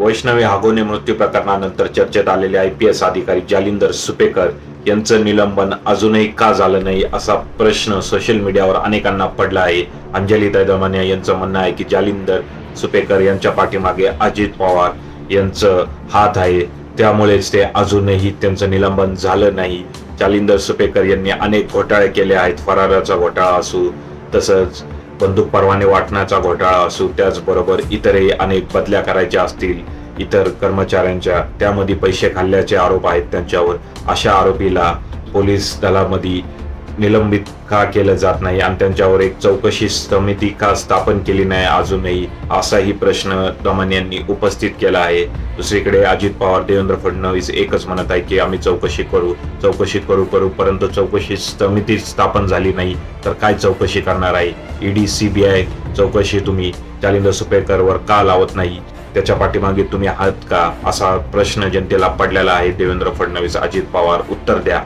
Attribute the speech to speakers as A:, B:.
A: वैष्णवी हागोने मृत्यू प्रकरणानंतर चर्चेत आलेले आय पी एस अधिकारी जालिंदर सुपेकर यांचं निलंबन अजूनही का झालं नाही असा प्रश्न सोशल मीडियावर अनेकांना पडला आहे. अंजली दैदमानिया यांचं म्हणणं आहे की जालिंदर सुपेकर यांच्या पाठीमागे अजित पवार यांचं हात आहे. त्यामुळेच ते अजूनही त्यांचं निलंबन झालं नाही. जालिंदर सुपेकर यांनी अनेक घोटाळे केले आहेत. फराराचा घोटाळा असू तसंच बंदूक परवाने वाटण्याचा घोटाळा असू त्याचबरोबर इतरही अनेक बदल्या करायच्या असतील इतर कर्मचाऱ्यांच्या त्यामध्ये पैसे खाल्ल्याचे आरोप आहेत त्यांच्यावर. अशा आरोपीला पोलीस दलामध्ये निलंबित का केलं जात नाही आणि त्यांच्यावर एक चौकशी समिती का स्थापन केली नाही अजूनही असाही प्रश्न दमन यांनी उपस्थित केला आहे. दुसरीकडे अजित पवार देवेंद्र फडणवीस एकच म्हणत आहे की आम्ही चौकशी करू चौकशी करू करू परंतु चौकशी समिती स्थापन झाली नाही तर काय चौकशी करणार आहे? ईडी सीबीआय चौकशी तुम्ही जालिंदर सुपेकरवर का लावत नाही? त्याच्या पाठीमागे तुम्ही आहात का? असा प्रश्न जनतेला पडलेला आहे. देवेंद्र फडणवीस अजित पवार उत्तर द्या.